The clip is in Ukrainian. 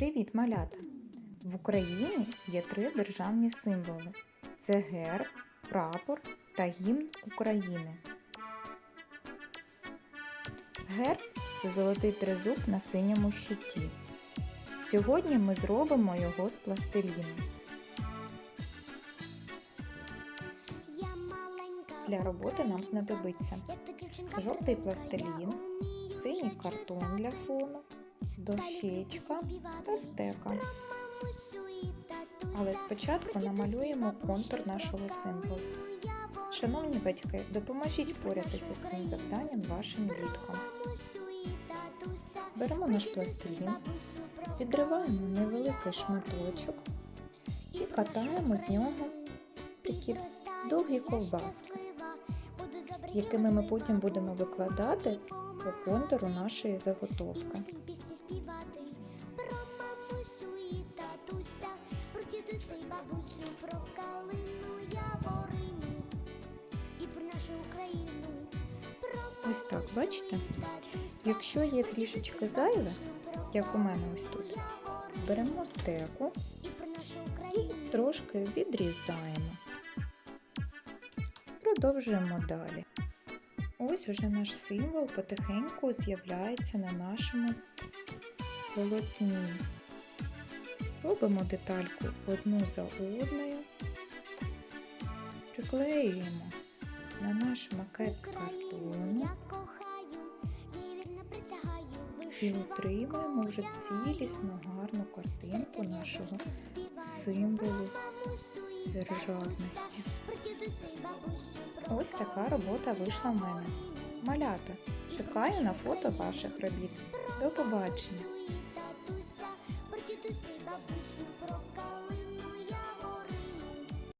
Привіт, малята! В Україні є три державні символи: це герб, прапор та гімн України. Герб це золотий тризуб на синьому щиті. Сьогодні ми зробимо його з пластиліну. Для роботи нам знадобиться жовтий пластилін, синій картон для фону, дощечка та стека. Але спочатку намалюємо контур нашого символу. Шановні батьки, допоможіть впоратися з цим завданням вашим діткам. Беремо наш пластилін, відриваємо невеликий шматочок і катаємо з нього такі довгі ковбаски, якими ми потім будемо викладати по контуру нашої заготовки. Ось так, бачите? Якщо є трішечки зайве, як у мене ось тут, беремо стеку і трошки відрізаємо. Продовжуємо далі. Ось уже наш символ потихеньку з'являється на нашому полотні. Робимо детальку одну за одною, приклеюємо на наш макет з картону і отримуємо вже цілісну гарну картинку нашого символу державності. Ось така робота вийшла в мене. Малята. Чекаю на фото ваших робіт. До побачення!